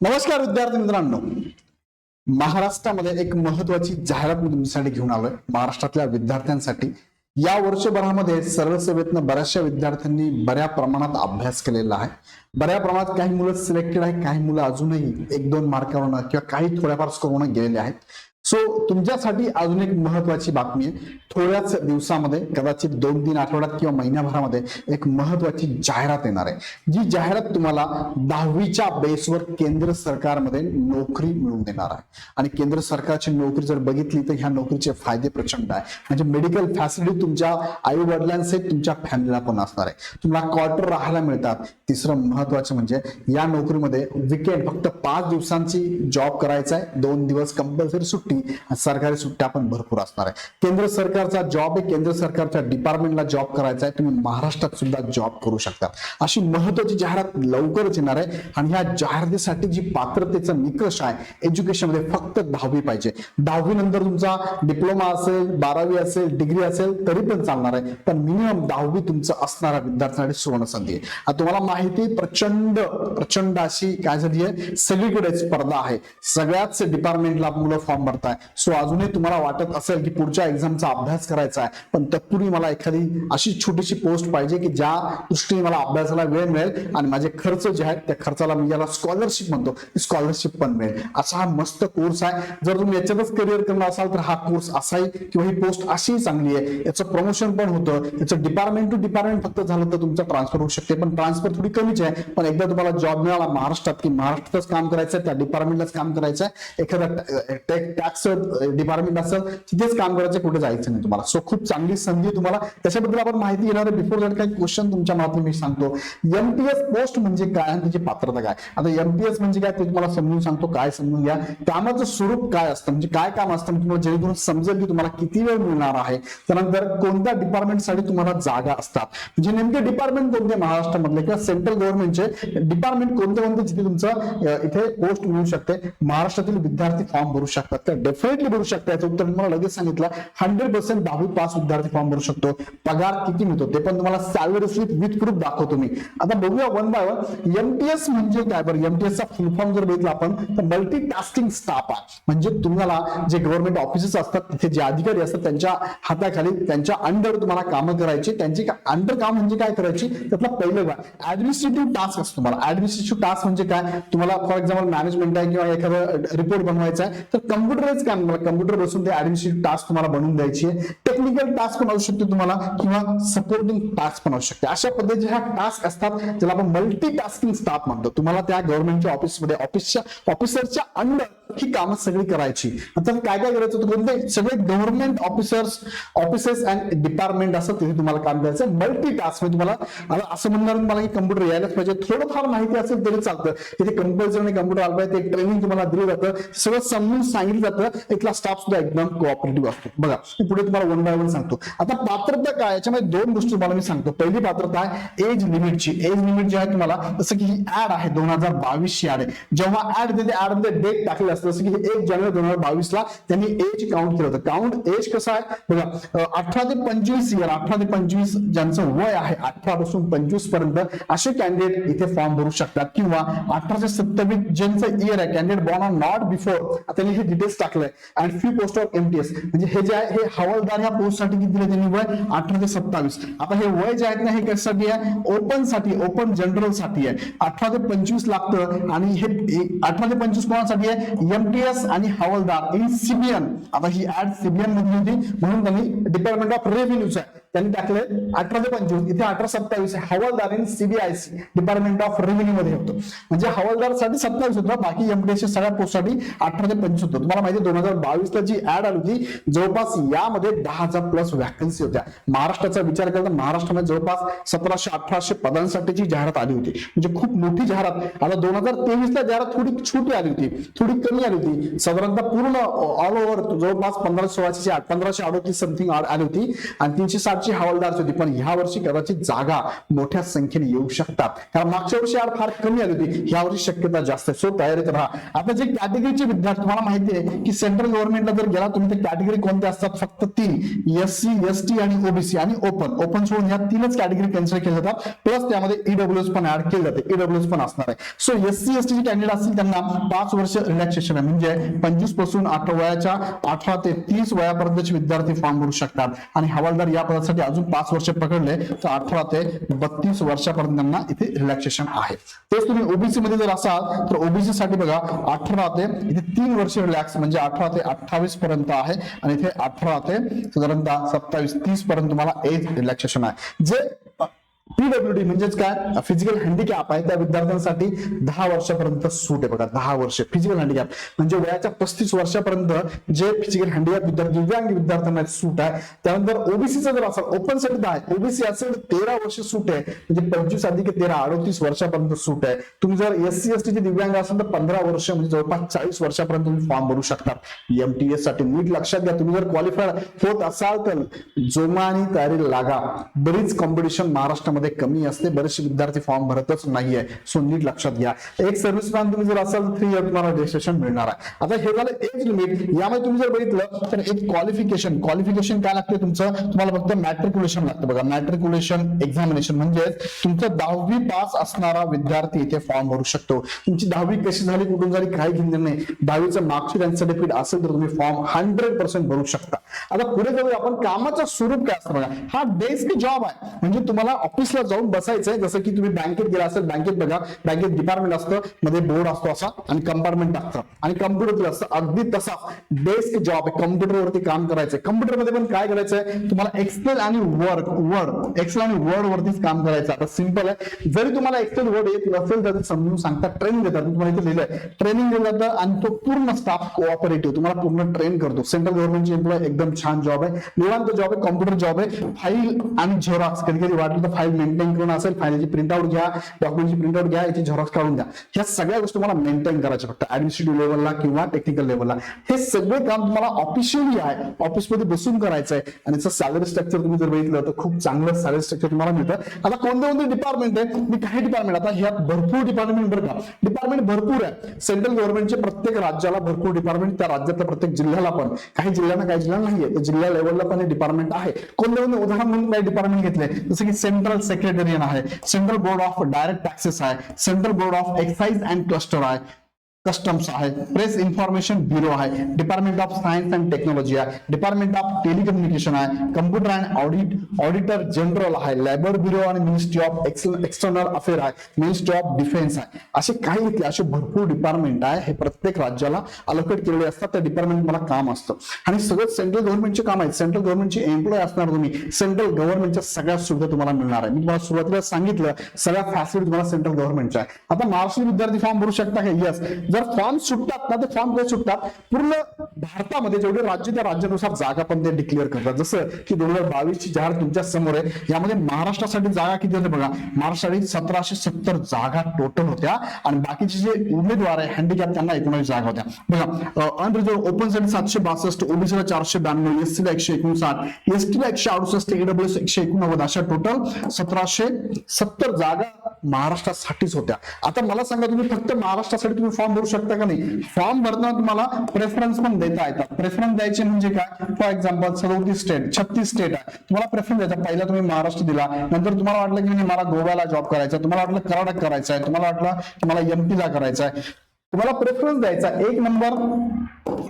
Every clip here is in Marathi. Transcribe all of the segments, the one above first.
नमस्कार विद्यार्थी मित्रांनो. महाराष्ट्रामध्ये एक महत्वाची जाहिरात मी तुमच्यासाठी घेऊन आलोय. महाराष्ट्रातल्या विद्यार्थ्यांसाठी. या वर्षभरामध्ये सर्व सेवेतनं बऱ्याचशा विद्यार्थ्यांनी बऱ्या प्रमाणात अभ्यास केलेला आहे. बऱ्या प्रमाणात काही मुलं सिलेक्टेड आहे काही मुलं अजूनही एक दोन मार्कावरनं किंवा काही थोड्याफार स्कोरवरनं गेलेले आहेत. सो तुमच्यासाठी अजून एक महत्वाची बातमी आहे. थोड्याच दिवसामध्ये कदाचित दोन तीन आठवड्यात किंवा महिन्याभरामध्ये एक महत्वाची जाहिरात येणार आहे. जी जाहिरात तुम्हाला दहावीच्या बेसवर केंद्र सरकारमध्ये नोकरी मिळवून देणार आहे. आणि केंद्र सरकारची नोकरी जर बघितली तर ह्या नोकरीचे फायदे प्रचंड आहे. म्हणजे मेडिकल फॅसिलिटी तुमच्या आई वडिलांसहित तुमच्या फॅमिलीला पण असणार आहे. तुम्हाला क्वार्टर राहायला मिळतात. तिसरं महत्वाचं म्हणजे या नोकरीमध्ये विकेंड फक्त पाच दिवसांची जॉब करायचा आहे. दोन दिवस कंपल्सरी सुट्टी. आणि सरकारी सुट्ट्या पण भरपूर असणार आहे. केंद्र सरकारचा जॉब आहे केंद्र सरकारच्या डिपार्टमेंटला जॉब करायचा आहे तुम्ही महाराष्ट्रात सुद्धा जॉब करू शकता. अशी महत्वाची जाहिरात लवकरच येणार आहे आणि ह्या जाहिरातीसाठी जी पात्रतेचा निकष आहे एज्युकेशनमध्ये फक्त दहावी पाहिजे. दहावी नंतर तुमचा डिप्लोमा असेल बारावी असेल डिग्री असेल तरी पण चालणार आहे. पण मिनिमम दहावी तुमचं असणाऱ्या विद्यार्थ्यांसाठी सुवर्ण संधी आहे तुम्हाला माहिती प्रचंड प्रचंड अशी काय झाली आहे सगळीकडे स्पर्धा आहे. सगळ्याच डिपार्टमेंटला मुलं फॉर्म भरतात. भरताय सो अजूनही तुम्हाला वाटत असेल की पुढच्या एक्झामचा अभ्यास करायचा आहे पण तत्पूर्वी मला एखादी अशी छोटीशी पोस्ट पाहिजे की ज्या दृष्टीने मला अभ्यासाला वेळ मिळेल आणि माझे खर्च जे आहेत त्या खर्चाला मी याला स्कॉलरशिप म्हणतो. स्कॉलरशिप पण मिळेल. असा हा मस्त कोर्स आहे. जर तुम्ही याच्यातच करिअर करणार असाल तर हा कोर्स असाही किंवा ही पोस्ट अशी चांगली आहे. याचं प्रमोशन पण होतं. याचं डिपार्टमेंट टू डिपार्टमेंट फक्त झालं तर तुमचं ट्रान्सफर होऊ शकते. पण ट्रान्सफर थोडी कमीच आहे. पण एकदा तुम्हाला जॉब मिळाला महाराष्ट्रात की महाराष्ट्रातच काम करायचं आहे त्या डिपार्टमेंटलाच काम करायचं आहे एखादा टॅक्स डिपार्टमेंट असं तिथेच काम करायचं कुठे जायचं नाही तुम्हाला. सो खूप चांगली संधी तुम्हाला. त्याच्याबद्दल आपण माहिती घेणार बिफोर दॅट काही क्वेश्चन तुमच्या मनात मी सांगतो. एमटीएस पोस्ट म्हणजे काय आणि त्याची पात्रता काय? आता एमटीएस म्हणजे काय ते तुम्हाला समजून सांगतो काय समजून घ्या. कामाचं स्वरूप काय असतं? म्हणजे काय काम असतं? म्हणजे तुम्हाला जेणेकरून समजेल की तुम्हाला किती वेळ मिळणार आहे. त्यानंतर कोणत्या डिपार्टमेंटसाठी तुम्हाला जागा असतात? म्हणजे नेमके डिपार्टमेंट कोणते महाराष्ट्रामधले किंवा सेंट्रल गव्हर्नमेंटचे डिपार्टमेंट कोणते कोणते जिथे तुमचं इथे पोस्ट मिळू शकते? महाराष्ट्रातील विद्यार्थी फॉर्म भरू शकतात. डेफिनेटली भरू शकता. याचं उत्तर तुम्हाला लगेच सांगितलं. हंड्रेड पर्सेंट दहावी पास विद्यार्थी फॉर्म भरू शकतो. पगार किती मिळतो? ते पण तुम्हाला सॅलरी स्लिप विथ प्रूफ दाखवतो मी. आता बघूया वन बाय वन एमटीएस म्हणजे काय? बरं एमटीएसचा फुल फॉर्म जर बघितला आपण तर मल्टी टास्किंग स्टाफ आहे. म्हणजे तुम्हाला जे गव्हर्नमेंट ऑफिसेस असतात तिथे जे अधिकारी असतात त्यांच्या हाताखाली त्यांच्या अंडर तुम्हाला कामं करायची. त्यांची अंडर काम म्हणजे काय करायची? त्यातला पहिलं काय ऍडमिनिस्ट्रेटिव्ह टास्क असतो तुम्हाला. ऍडमिनिस्ट्रेटिव्ह टास्क म्हणजे काय? तुम्हाला फॉर एक्झाम्पल मॅनेजमेंट आहे किंवा एखादा रिपोर्ट बनवायचा आहे तर कम्प्युटर कम्प्युटरच काम तुम्हाला कम्प्युटर बसून ते ऍडमिनिस्ट्रेटिव्ह टास्क तुम्हाला बनवून द्यायची आहे. टेक्निकल टास्क पण असू शकते तुम्हाला किंवा सपोर्टिंग टास्क पण असू शकते अशा पद्धतीचे ह्या टास्क असतात ज्याला आपण मल्टी टास्किंग स्टाफ म्हणतो. तुम्हाला त्या गव्हर्नमेंटच्या ऑफिसमध्ये ऑफिसच्या ऑफिसरच्या अंडर ही कामं सगळी करायची. आता काय काय करायचं होतं कोणते? सगळे government officers offices and department असं तिथे तुम्हाला काम करायचं मल्टी टास्क म्हणजे तुम्हाला आता असं म्हणणार तुम्हाला की कम्प्युटर यायलाच पाहिजे. थोडंफार माहिती असेल तरी चालतं. तिथे कंपल्सरी कम्प्युटर आलं पाहिजे ते ट्रेनिंग तुम्हाला दिलं जातं. सगळं समजून सांगितलं जातं. इथला स्टाफ सुद्धा एकदम कोऑपरेटिव्ह असतो. बघा मी पुढे तुम्हाला वन बाय वन सांगतो. आता पात्रता काय? याच्यामध्ये दोन गोष्टी तुम्हाला मी सांगतो. पहिली पात्रता आहे एज लिमिटची एज लिमिट जी आहे तुम्हाला जसं की ही ऍड आहे दोन हजार बावीस ची ऍड आहे. जेव्हा ऍड देते ऍडमध्ये डेट टाकली असतं जसं की एक जानेवारी दोन हजार बावीस ला त्यांनी एज काउंट केलं होतं. काउंट एज कसं आहे? बघा अठरा ते पंचवीस इयर अठरा ते पंचवीस ज्यांचं वय आहे अठरा पासून पंचवीसपर्यंत असे कॅन्डिडेट इथे फॉर्म भरू शकतात. किंवा अठराशे सत्तावीस ज्यांचं इयर आहे candidate born on not before त्यांनी हे डिटेल्स टाकलंय. And free post of MTS म्हणजे हे जे आहे हे हवालदार या पोस्टसाठी किती दिले त्यांनी? वय अठरा ते सत्तावीस. आता हे वय जे आहेत ना हे कशासाठी आहे? ओपनसाठी ओपन जनरलसाठी आहे. अठरा ते पंचवीस लागतं आणि हे अठरा ते पंचवीस कोणासाठी आहे? एमटीएस आणि हवालदार. इन सीबीएन आता ही ऍड सीबीएन मधली होती म्हणून त्यांनी डिपार्टमेंट ऑफ रेव्हेन्यूच आहे. त्यांनी टाकले अठरा ते पंचवीस. इथे अठरा सत्तावीस हवालदार in CBIC department of revenue मध्ये होतो. म्हणजे हवालदारसाठी सत्तावीस होतं. बाकी एमटीएस सगळ्या पोस्टसाठी अठरा ते पंचवीस होतं. तुम्हाला माहिती दोन हजार बावीस ला जी ऍड आली होती जवळपास यामध्ये दहा हजार प्लस वॅकन्सी होत्या. महाराष्ट्राचा विचार करता महाराष्ट्रामध्ये जवळपास सतराशे अठराशे पदांसाठीची जाहिरात आली होती. म्हणजे खूप मोठी जाहिरात. आता दोन हजार तेवीस ला जाहिरात थोडी छोटी आली होती. थोडी कमी आली होती. साधारणतः पूर्ण ऑल ओव्हर जवळपास पंधराशे सोळाशे आठ पंधराशे अडोतीस समथिंग आली होती. आणि तीनशे साठ साठची हवालदारची होती पण ह्या वर्षी कदाचित जागा मोठ्या संख्येने येऊ शकतात. कारण मागच्या वर्षी आड फार कमी आली होती. ह्या वर्षी शक्यता जास्त सो तयारीत राहा. आता जे कॅटेगरीचे विद्यार्थी तुम्हाला माहिती आहे की सेंट्रल गव्हर्नमेंटला जर गेला तुम्ही तर कॅटेगरी कोणत्या असतात? फक्त तीन. एस सी एस टी आणि ओबीसी आणि ओपन ओपन सोडून ह्या तीनच कॅटेगरी कन्सिडर केल्या जातात. प्लस त्यामध्ये ईडब्ल्यूएस पण ऍड केले जाते. ईडब्ल्यूएस पण असणार आहे. So S C S T candidate असतील त्यांना पाच वर्ष रिलॅक्सेशन आहे. म्हणजे पंचवीसपासून अठरा वयाच्या अठरा ते तीस वयापर्यंतचे विद्यार्थी फॉर्म भरू शकतात. आणि हवालदार या पदासाठी अजून पाच वर्ष पकडले. तर अठरा ते बत्तीस वर्षापर्यंत त्यांना इथे रिलॅक्सेशन आहे. तेच तुम्ही ओबीसी मध्ये जर असाल तर ओबीसी साठी बघा अठरा ते इथे तीन वर्ष रिलॅक्स म्हणजे अठरा ते अठ्ठावीस पर्यंत आहे. आणि इथे अठरा ते साधारणतः सत्तावीस तीस पर्यंत तुम्हाला एज रिलॅक्सेशन आहे. जे पीडब्ल्यूडी म्हणजेच काय? फिजिकल हँडिकॅप आहे त्या विद्यार्थ्यांसाठी दहा वर्षापर्यंत सूट आहे बघा दहा वर्ष. फिजिकल हँडिकॅप म्हणजे वयाच्या पस्तीस वर्षापर्यंत जे फिजिकल हँडिकॅप विद्यार्थी दिव्यांग विद्यार्थ्यांना सूट आहे. त्यानंतर ओबीसीचं जर असेल ओपनसाठी आहे. ओबीसी असेल तेरा वर्ष सूट आहे. म्हणजे पंचवीस अधिक तेरा अडतीस वर्षापर्यंत सूट आहे. तुम्ही जर एस सी एस टी दिव्यांग असेल तर पंधरा वर्ष म्हणजे जवळपास चाळीस वर्षापर्यंत तुम्ही फॉर्म भरू शकता. एमटीएससाठी नीट लक्षात घ्या. तुम्ही जर क्वालिफाय होत असाल तर जोमानी तयारी लागा. बरीच कॉम्पिटिशन महाराष्ट्रामध्ये कमी असते बरेचसे विद्यार्थी फॉर्म भरतच नाहीये. सो नीट लक्षात घ्या. एक सर्व्हिस मॅन तुम्ही जर असाल थ्री इयर तुम्हाला रजिस्ट्रेशन मिळणार आहे. आता हे झालं एज लिमिट यामध्ये तुम्ही जर बघितलं तर एक क्वालिफिकेशन क्वालिफिकेशन काय लागते तुमचं? तुम्हाला फक्त मॅट्रिक्युलेशन लागतं बघा. मॅट्रिक्युलेशन एक्झामिनेशन म्हणजे तुमचं दहावी पास असणारा विद्यार्थी इथे फॉर्म भरू शकतो. तुमची दहावी कशी झाली कुठून झाली काही घेणं नाही. दहावीचं मार्कशीट सर्टिफिकेट असेल तर तुम्ही फॉर्म हंड्रेड पर्सेंट भरू शकता. आता पुढे जाऊया आपण. कामाचं स्वरूप काय असतं बघा. हा डेस्क जॉब आहे. म्हणजे तुम्हाला ऑफिसला जाऊन बसायचंय. जसं की तुम्ही बँकेत गेला असेल बँकेत बघा. बँकेत डिपार्टमेंट असतं मध्ये बोर्ड असतो असा आणि कंपार्टमेंट असतं आणि कम्प्युटर असतं. अगदी तसा डेस्क जॉब आहे. कम्प्युटरवरती काम करायचंय. कम्प्युटरमध्ये पण काय करायचंय? तुम्हाला एक्सेल आणि वर्ड वर्ड एक्सेल आणि वर्ड वरतीच काम करायचं आता सिंपल आहे. जरी तुम्हाला एक्सेल वर्ड येत नसेल तर समजून सांगता ट्रेनिंग देतात. तुम्हाला इथे लिहिलंय. ट्रेनिंग दिलं जातं आणि तो पूर्ण स्टाफ कोऑपरेटिव्ह तुम्हाला पूर्ण ट्रेन करतो. सेंट्रल गव्हर्नमेंटची एम्प्लॉय एकदम छान जॉब आहे. निवांत जॉब आहे. कॉम्प्युटर जॉब आहे. फाईल आणि झेरॉक्स कधी कधी वाटलं तर फाईल मेंटेन करून असेल फाईलची प्रिंटआउट घ्या डॉक्युमेंटची प्रिंटआउट घ्या याची झेरॉक्स काढून द्या. ह्या सगळ्या गोष्टी तुम्हाला मेंटेन करायच्या फक्त. ऍडमिनिस्ट्रेटिव्ह लेवलला किंवा टेक्निकल लेवलला हे सगळे काम तुम्हाला ऑफिशियली आहे. ऑफिसमध्ये बसून करायचं आहे आणि याचं सॅलरी स्ट्रक्चर तुम्ही जर बघितलं तर खूप चांगलं सॅलरी स्ट्रक्चर तुम्हाला मिळतं. आता कोणते कोणते डिपार्टमेंट आहे मी काही डिपार्टमेंट आता ह्यात भरपूर डिपार्टमेंट बरं का. डिपार्टमेंट भरपूर आहे सेंट्रल गव्हर्नमेंटचे प्रत्येक राज्याला भरपूर डिपार्टमेंट त्या राज्यातल्या प्रत्येक जिल्ह्याला पण. काही जिल्ह्यांना काही जिल्ह्यांना नाहीये. तर जिल्हा लेवलला पण हे डिपार्टमेंट आहे. कोणते कोणते उदाहरण म्हणून काही डिपार्टमेंट घेतले? जसं की सेंट्रल सेक्रेटेरियन आहे. Central board of direct taxes आहे. Central board of excise and cluster आहे. कस्टम्स आहे प्रेस इन्फॉर्मेशन ब्युरो आहे department of science and technology आहे डिपार्टमेंट ऑफ टेलिकम्युनिकेशन आहे computer and audit auditor general आहे लेबर ब्युरो आणि मिनिस्ट्री ऑफ एक्सटर्नल अफेअर आहे मिनिस्ट्री ऑफ डिफेन्स आहे. असे काही इथले असे भरपूर डिपार्टमेंट आहे हे प्रत्येक राज्याला अलोकेट केलेले असतात त्या डिपार्टमेंट मला काम असतं. आणि सगळं सेंट्रल गव्हर्नमेंटचे काम आहे सेंट्रल गव्हर्नमेंटचे एम्प्लॉय असणार तुम्ही सेंट्रल गव्हर्नमेंटच्या सगळ्या सुविधा तुम्हाला मिळणार आहे. मी तुम्हाला सुरुवातीला सांगितलं सगळ्या फॅसिलिटी तुम्हाला सेंट्रल गव्हर्नमेंटच्या आहे आता महाराष्ट्र विद्यार्थी फॉर्म भरू शकता का? येस जर फॉर्म सुटतात ना ते फॉर्म कसे सुटतात पूर्ण भारतामध्ये जेवढे राज्य त्या राज्यानुसार जागा पण ते डिक्लेअर करतात. जसं की दोन हजार बावीस ची जाहीर तुमच्यासमोर आहे यामध्ये महाराष्ट्रासाठी जागा किती होते बघा? महाराष्ट्रासाठी सतराशे सत्तर जागा टोटल होत्या आणि बाकीचे जे उमेदवार आहे हँडिकॅप त्यांना एकोणावीस जागा होत्या. बघा अनरिझर्व ओपनसाठी सातशे बासष्ट ओबीसीला चारशे ब्याण्णव एससीला एकशे एकोणसाठ एसटीला एकशे अडुसष्ट एडब्ल्यूएस एकशे एकोणनव्वद अशा टोटल सतराशे सत्तर जागा महाराष्ट्रासाठीच होत्या. आता मला सांगा तुम्ही फक्त महाराष्ट्रासाठी तुम्ही फॉर्म भरू शकता का नाही? फॉर्म भरताना तुम्हाला प्रेफरन्स पण देता येतात. प्रेफरन्स द्यायचे म्हणजे काय? फॉर एक्झाम्पल सदोतीस स्टेट छत्तीस स्टेट आहे. तुम्हाला प्रेफरन्स द्यायचा पहिला तुम्ही महाराष्ट्र दिला. नंतर तुम्हाला वाटलं की मला गोव्याला जॉब करायचा तुम्हाला वाटलं कर्नाटक करायचा आहे. तुम्हाला वाटलं की मला एमपीला करायचा आहे. तुम्हाला प्रेफरन्स द्यायचा. एक नंबर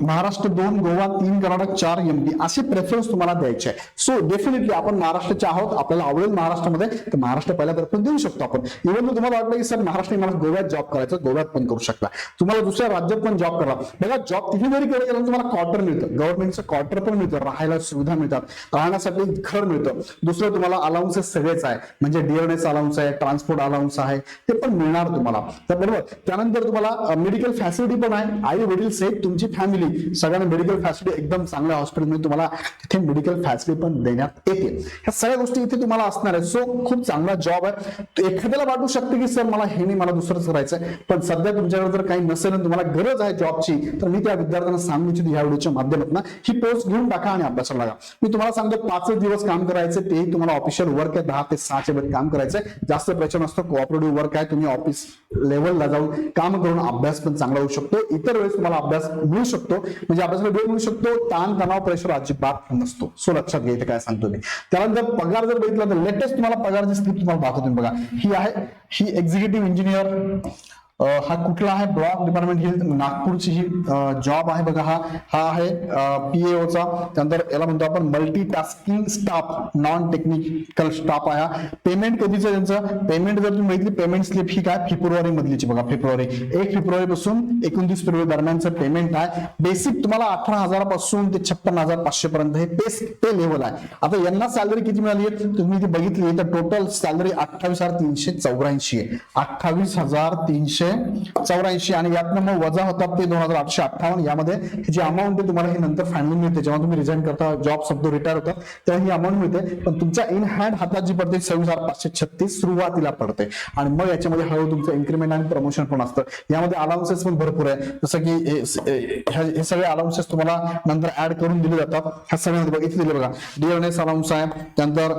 महाराष्ट्र दोन गोवा तीन कर्नाटक चार एमपी असे प्रेफरन्स तुम्हाला द्यायचे आहे सो डेफिनेटली आपण महाराष्ट्राचे आहोत. आपल्याला आवडेल महाराष्ट्रामध्ये. तर महाराष्ट्र पहिला प्रेफरन्स देऊ शकतो आपण. इव्हन तुम्हाला वाटलं की सर महाराष्ट्र मला गोव्यात जॉब करायचं गोव्यात पण करू शकता. तुम्हाला दुसऱ्या राज्यात पण जॉब करा बघा जॉब तिथे जरी केलं गेलं तुम्हाला क्वार्टर मिळतं. गव्हर्नमेंटचं क्वार्टर पण मिळतं. राहायला सुविधा मिळतात. राहण्यासाठी घर मिळतं. दुसरं तुम्हाला अलाउन्सेस सगळेच आहे. म्हणजे डीएनएस अलाउन्स आहे ट्रान्सपोर्ट अलाउन्स आहे. ते पण मिळणार तुम्हाला. तर बरोबर. त्यानंतर तुम्हाला मेडिकल फॅसिलिटी पण आहे. आई वडील सहित तुमची फॅमिली सगळ्यांना मेडिकल फॅसिलिटी एकदम चांगल्या हॉस्पिटलमध्ये तुम्हाला तिथे मेडिकल फॅसिलिटी पण देण्यात येते ह्या सगळ्या गोष्टी इथे तुम्हाला असणार आहे सो खूप चांगला जॉब आहे. एखाद्याला वाटू शकते की सर मला हे नाही मला दुसरंच करायचं आहे पण सध्या तुमच्याकडे जर काही नसेल आणि तुम्हाला गरज आहे जॉबची तर मी त्या विद्यार्थ्यांना सांगू इच्छितो ह्या व्हिडिओच्या माध्यमातून ही पोस्ट घेऊन टाका आणि अभ्यासाला लागा. मी तुम्हाला सांगतो पाचच दिवस काम करायचं तेही तुम्हाला ऑफिशियल वर्क आहे. दहा ते सहाच्या मध्ये काम करायचंय. जास्त प्रेशर नसतं कोऑपरेटिव्ह वर्क आहे. तुम्ही ऑफिस लेवलला जाऊन काम करून अभ्यास पण चांगला होऊ शकतो. इतर वेळेस तुम्हाला अभ्यास मिळू शकतो. शकतो. म्हणजे अभ्यासाला वेळ मिळू शकतो. ताण तणाव प्रेशर अजिबात नसतो. सो लक्षात घ्या इथे काय सांगतो मी. त्यानंतर पगार जर बघितला तर लेटेस्ट तुम्हाला पगाराची स्लिप तुम्हाला दाखवतो बघा. ही आहे ही एक्झिक्युटिव्ह इंजिनियर हा कुठला आहे? ब्लॉक डिपार्टमेंट हेल्थ नागपूरची ही जॉब आहे बघा हा. हा आहे पीएओचा त्यानंतर याला म्हणतो आपण multi tasking staff non technical staff आहे हा. पेमेंट कधीचं त्यांचं? पेमेंट जर तुम्ही बघितली पेमेंट स्लिप ही काय? फेब्रुवारी मधलीची बघा फेब्रुवारी एक फेब्रुवारी पासून एकोणतीस फेब्रुवारी दरम्यानचं पेमेंट आहे. बेसिक तुम्हाला अठरा हजारापासून ते छप्पन हजार पाचशे पर्यंत हे पे पे लेवल आहे. आता यांना सॅलरी किती मिळाली आहे? तुम्ही ती बघितली तर टोटल सॅलरी अठ्ठावीस हजार तीनशे चौऱ्याऐंशी आहे. अठ्ठावीस हजार तीनशे चौऱ्याऐंशी आणि यातनं मग वजा होतात ते दोन हजार आठशे अठ्ठावन्न. यामध्ये जी अमाऊंट आहे तुम्हाला ही नंतर फायनल मिळते. जेव्हा तुम्ही रिझाईन करता जॉब शब्द रिटायर होता तेव्हा ही अमाऊंट मिळते. पण तुमच्या इन हँड हातात जी पडते सव्वीस हजार पाचशे छत्तीस सुरुवातीला पडते. आणि मग याच्यामध्ये हळूहळू तुमचं इन्क्रीमेंट आणि प्रमोशन पण असतं. यामध्ये अलाउन्सेस पण भरपूर आहे. जसं की हे सगळे अलाउन्सेस तुम्हाला नंतर ऍड करून दिले जातात. ह्या सगळ्यांमध्ये बघा इथे दिले बघा. डीएनएस अलाउन्स आहे त्यानंतर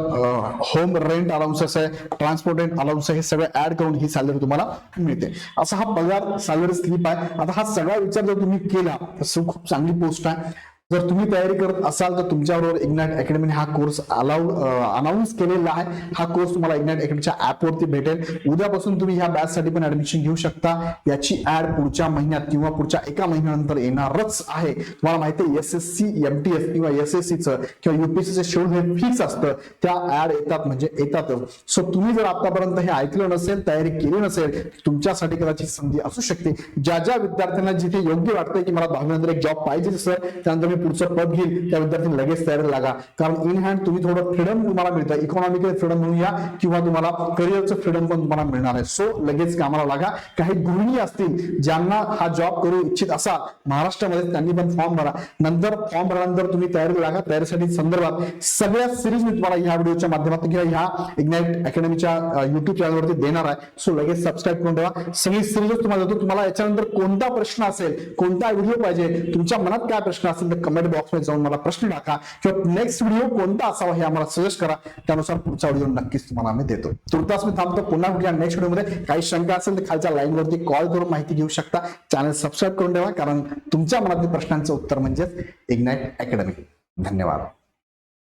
होम रेंट अलाउन्सेस आहे ट्रान्सपोर्टेंट अलाउन्स आहे हे सगळं ऍड करून ही सॅलरी तुम्हाला मिळते. असा हा पगार सॅलरी स्लिप आहे. आता हा सगळा विचार जर तुम्ही केला तर खूप चांगली पोस्ट आहे. जर तुम्ही तयारी करत असाल तर तुमच्याबरोबर इग्नॅट अकॅडमीने हा कोर्स अलाउड अनाऊन्स केलेला आहे. हा कोर्स तुम्हाला इग्नॅट अकॅडमीच्या ऍपवरती भेटेल. उद्यापासून तुम्ही ह्या बॅच साठी पण ऍडमिशन घेऊ शकता. याची ऍड पुढच्या महिन्यात किंवा पुढच्या एका महिन्यानंतर येणारच आहे. तुम्हाला माहिती आहे S S C M T S किंवा एस एस सीचं किंवा युपीएससीचं शेड्यूल हे फिक्स असतं. त्या ऍड येतात म्हणजे येतातच. सो तुम्ही जर आतापर्यंत हे ऐकलं नसेल तयारी केली नसेल तुमच्यासाठी कदाचित संधी असू शकते. ज्या ज्या विद्यार्थ्यांना जिथे योग्य वाटतंय की मला दहावीनंतर एक जॉब पाहिजे सर त्यानंतर मी पुढचं पद घेईल त्या विद्यार्थ्यांनी लगेच तयारी लागा. कारण इन हँड तुम्ही थोडं फ्रीडम तुम्हाला मिळतं. इकॉनॉमिकल फ्रीडम म्हणून या किंवा तुम्हाला करिअरचं फ्रीडम पण तुम्हाला मिळणार आहे. सो लगेच कामाला लागा. काही गृहिणी असतील ज्यांना हा जॉब करू इच्छित असाल महाराष्ट्रामध्ये त्यांनी पण फॉर्म भरा. नंतर फॉर्म भरल्यानंतर तुम्ही तयारी लागा. तयारीसाठी संदर्भात सगळ्या सिरीज मी तुम्हाला ह्या व्हिडिओच्या माध्यमातून किंवा ह्या इग्नाइट अकॅडमीच्या युट्यूब चॅनलवरती देणार आहे. सो लगेच सबस्क्राईब करून ठेवा. सगळी सिरीज तुम्हाला देतो. तुम्हाला याच्यानंतर कोणता प्रश्न असेल कोणता व्हिडिओ पाहिजे तुमच्या मनात काय प्रश्न असेल तर कमेंट बॉक्समध्ये जाऊन मला प्रश्न टाका किंवा नेक्स्ट व्हिडिओ कोणता असावा हे आम्हाला सजेस्ट करा. त्यानुसार पुढचा व्हिडिओ नक्कीच तुम्हाला आम्ही देतो. तुर्तास मी थांबतो. पुन्हा कुठल्या नेक्स्ट व्हिडिओमध्ये काही शंका असेल तर खालच्या लाईनवरती कॉल करून माहिती घेऊ शकता. चॅनल सबस्क्राईब करून ठेवा कारण तुमच्या मनातील प्रश्नांचं उत्तर म्हणजेच इग्नाईट अकॅडमी धन्यवाद.